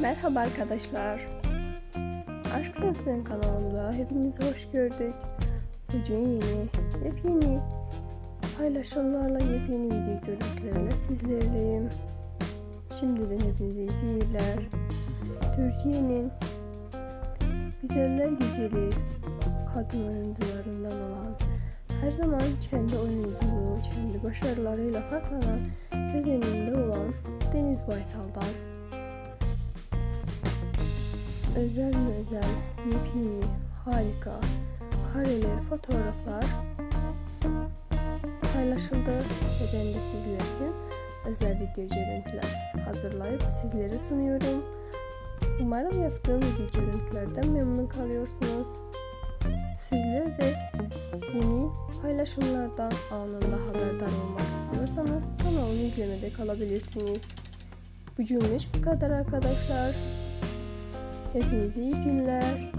Merhaba arkadaşlar. Aşk Sensiz'in kanalında hepinizi hoş gördük. Bugün yeni, yepyeni paylaşımlarla yepyeni video görüntülerle sizlerleyim. Şimdiden hepinize iyi seyirler. Türkiye'nin güzeller güzeli kadın oyuncularından olan her zaman kendi oyunculuğu, kendi başarılarıyla farklanan göz önünde olan Deniz Baysal'dan özel mi özel, yepyeni, harika, kareler, fotoğraflar paylaşıldı ve ben de sizler için özel video görüntüler hazırlayıp sizlere sunuyorum. Umarım yaptığım video görüntülerden memnun kalıyorsunuz. Sizler de yeni paylaşımlardan anında haberdar olmak istiyorsanız kanalımı izlemede kalabilirsiniz. Bugünlük bu kadar arkadaşlar. Hepinize iyi günler.